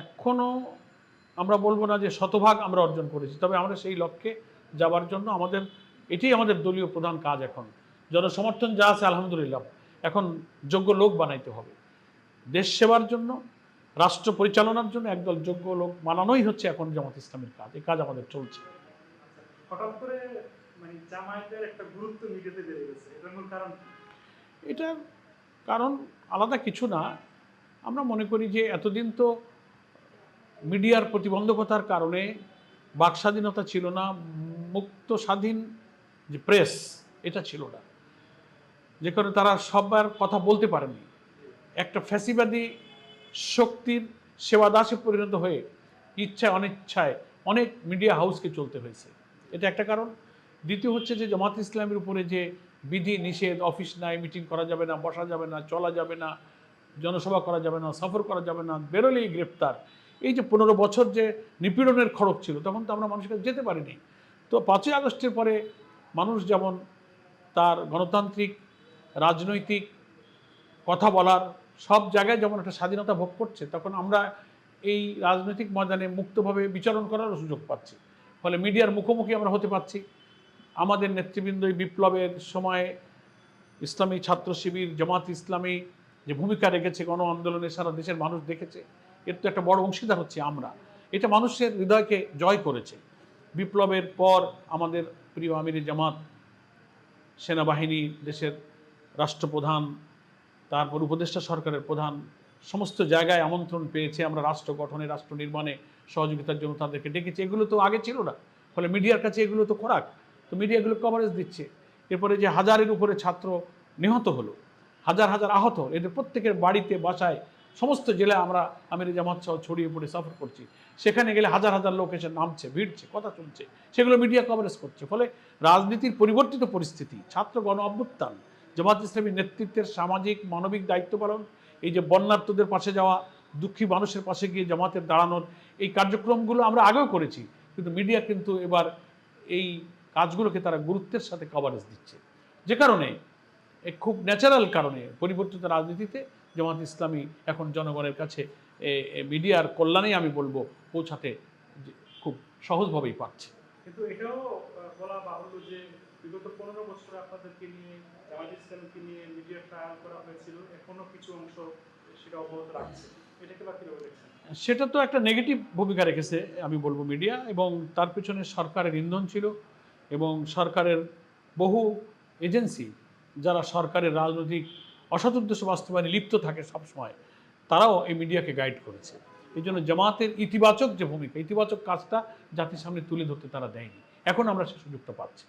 এখনও আমরা বলব না যে শতভাগ আমরা অর্জন করেছি তবে আমরা সেই লক্ষ্যে যাওয়ার জন্য আমাদের এটাই আমাদের দলীয় প্রধান কাজ এখন। জনসমর্থন যা আছে আলহামদুলিল্লাহ এখন যোগ্য লোক বানাইতে হবে। দেশ সেবার জন্য রাষ্ট্র পরিচালনার জন্য একদল যোগ্য লোক বানানোই হচ্ছে এখন জামাত ইসলামের কাজ এই কাজ আমাদের চলছে। হঠাৎ করে মানে জামায়াতের একটা গুরুত্ব মিডিয়াতে বেড়ে গেছে এটার কারণ এটা কারণ আলাদা কিছু না আমরা মনে করি যে এতদিন তো মিডিয়ার প্রতিবন্ধকতার কারণে বাক স্বাধীনতা ছিল না মুক্ত স্বাধীন যে প্রেস, এটা ছিল না। যে কারণে তারা সবার কথা বলতে পারেনি। একটা ফ্যাসিবাদী শক্তির সেবাদাসে পরিণত হয়ে ইচ্ছায়, অনিচ্ছায় অনেক মিডিয়া হাউসকে চলতে হয়েছে। এটা একটা কারণ। দ্বিতীয় হচ্ছে যে জামাত ইসলামের উপরে যে বিধি, নিষেধ, অফিস নাই, মিটিং করা যাবে না, বসা যাবে না, চলা যাবে না, জনসভা করা যাবে না, সফর করা যাবে না, বেরোলেই গ্রেপ্তার। এই যে পনেরো বছর যে নিপীড়নের খড়ক ছিল, তখন তো আমরা মানুষের কাছে যেতে পারিনি। তো পাঁচই আগস্টের পরে মানুষ যেমন তার গণতান্ত্রিক, রাজনৈতিক কথা বলার সব জায়গায় যেমন একটা স্বাধীনতা ভোগ করছে, তখন আমরা এই রাজনৈতিক ময়দানে মুক্তভাবে বিচরণ করারও সুযোগ পাচ্ছি। ফলে মিডিয়ার মুখোমুখি আমরা হতে পারছি। আমাদের নেতৃবৃন্দ বিপ্লবের সময় ইসলামী ছাত্র শিবির, জামাত ইসলামী যে ভূমিকা রেখেছে, গণ আন্দোলনে সারা দেশের মানুষ দেখেছে, এর তো একটা বড় অংশীদার হচ্ছে আমরা। এটা মানুষের হৃদয়কে জয় করেছে। বিপ্লবের পর আমাদের প্রিয় আমির জামাত, সেনাবাহিনী, দেশের রাষ্ট্রপ্রধান, তারপর উপদেষ্টা সরকারের প্রধান, সমস্ত জায়গায় আমন্ত্রণ পেয়েছে আমরা রাষ্ট্র গঠনে, রাষ্ট্র নির্মাণে সহযোগিতার জন্য তাদেরকে ডেকেছি। এগুলো তো আগে ছিল না। ফলে মিডিয়ার কাছে এগুলো তো খোরাক তো মিডিয়া এগুলো কভারেজ দিচ্ছে। এরপরে যে হাজারের উপরে ছাত্র নিহত হলো হাজার হাজার আহত। এদের প্রত্যেকের বাড়িতে, বাসায়, সমস্ত জেলায় আমরা আমির জামাত সহ ছড়িয়ে পড়ে সফর করছি। সেখানে গেলে হাজার হাজার লোক এসে নামছে, ভিড়ছে, কথা শুনছে। সেগুলো মিডিয়া কভারেজ করছে। ফলে রাজনীতির পরিবর্তিত পরিস্থিতি, ছাত্র গণ অভ্যুত্থান, জামাত ইসলামী নেতৃত্বের সামাজিক, মানবিক দায়িত্ব পালন, এই যে বন্যার্থদের পাশে যাওয়া, দুঃখী মানুষের পাশে গিয়ে জামাতের দাঁড়ানোর, এই কার্যক্রমগুলো আমরা আগেও করেছি। কিন্তু মিডিয়া কিন্তু এবার এই কাজগুলোকে তারা গুরুত্বের সাথে কভারেজ দিচ্ছে। যে কারণে খুব ন্যাচারাল কারণে পরিবর্তিত রাজনীতিতে জামাত ইসলামী এখন জনগণের কাছে মিডিয়ার কল্যাণেই আমি বলব পৌঁছাতে খুব সহজভাবেই পাচ্ছে কিন্তু এটাও বলা বাহুল্য যে বিগত পনেরো বছর আপনাদেরকে নিয়ে জামাত ইসলামকে নিয়ে মিডিয়া ট্রায়াল করা হয়েছিল এখনও কিছু অংশ সেটা অবগত রাখছে। সেটা তো একটা নেগেটিভ ভূমিকা রেখেছে আমি বলব মিডিয়া এবং তার পিছনে সরকারের ইন্ধন ছিল এবং সরকারের বহু এজেন্সি যারা সরকারের রাজনৈতিক অসৎ বাস্তবায়নে লিপ্ত থাকে সবসময়, তারাও এই মিডিয়াকে গাইড করেছে। এই জন্য জামাতের ইতিবাচক যে ভূমিকা, ইতিবাচক কাজটা জাতির সামনে তুলে ধরতে তারা দেয়নি। এখন আমরা সে সুযোগটা পাচ্ছি।